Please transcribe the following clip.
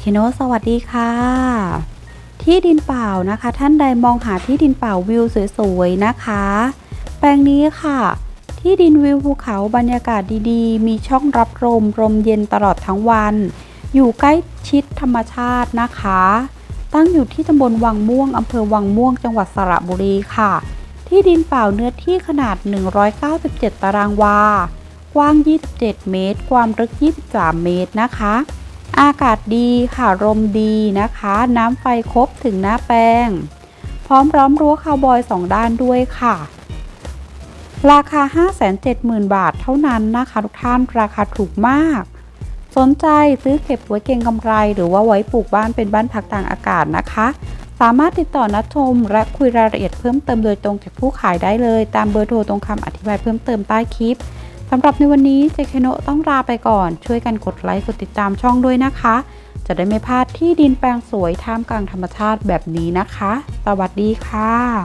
เคโนสวัสดีค่ะ ที่ดินเปล่านะคะ ท่านใดมองหาที่ดินเปล่าวิวสวยๆนะคะ แปลงนี้ค่ะ ที่ดินวิวภูเขาบรรยากาศดีๆ มีช่องรับลมลมเย็นตลอดทั้งวัน อยู่ใกล้ชิดธรรมชาตินะคะ ตั้งอยู่ที่ตำบลวังม่วงอำเภอวังม่วงจังหวัดสระบุรีค่ะ ที่ดินเปล่าเนื้อที่ขนาด 197 ตารางวา กว้าง 27 เมตร ความลึก 23 เมตรนะคะ อากาศดีค่ะลมดีนะคะ น้ำไฟครบถึงหน้าแป้งพร้อมร้อมรั้วคาวบอย2ด้านด้วยค่ะ ราคา 570,000 บาทเท่านั้นนะคะ ทุกท่านราคาถูกมาก สนใจซื้อเก็บไว้เก็งกำไร หรือว่าไว้ปลูกบ้านเป็นบ้านพักต่างอากาศนะคะ สามารถติดต่อนัดชม และคุยรายละเอียดเพิ่มเติมโดยตรงจากผู้ขายได้เลย ตามเบอร์โทรตรงคำอธิบายเพิ่มเติมใต้คลิป สำหรับในวันนี้เจคโนต้องลาไปก่อน ช่วยกันกดไลค์กดติดตามช่องด้วยนะคะ จะได้ไม่พลาดที่ดินแปลงสวยท่ามกลางธรรมชาติแบบนี้นะคะ สวัสดีค่ะ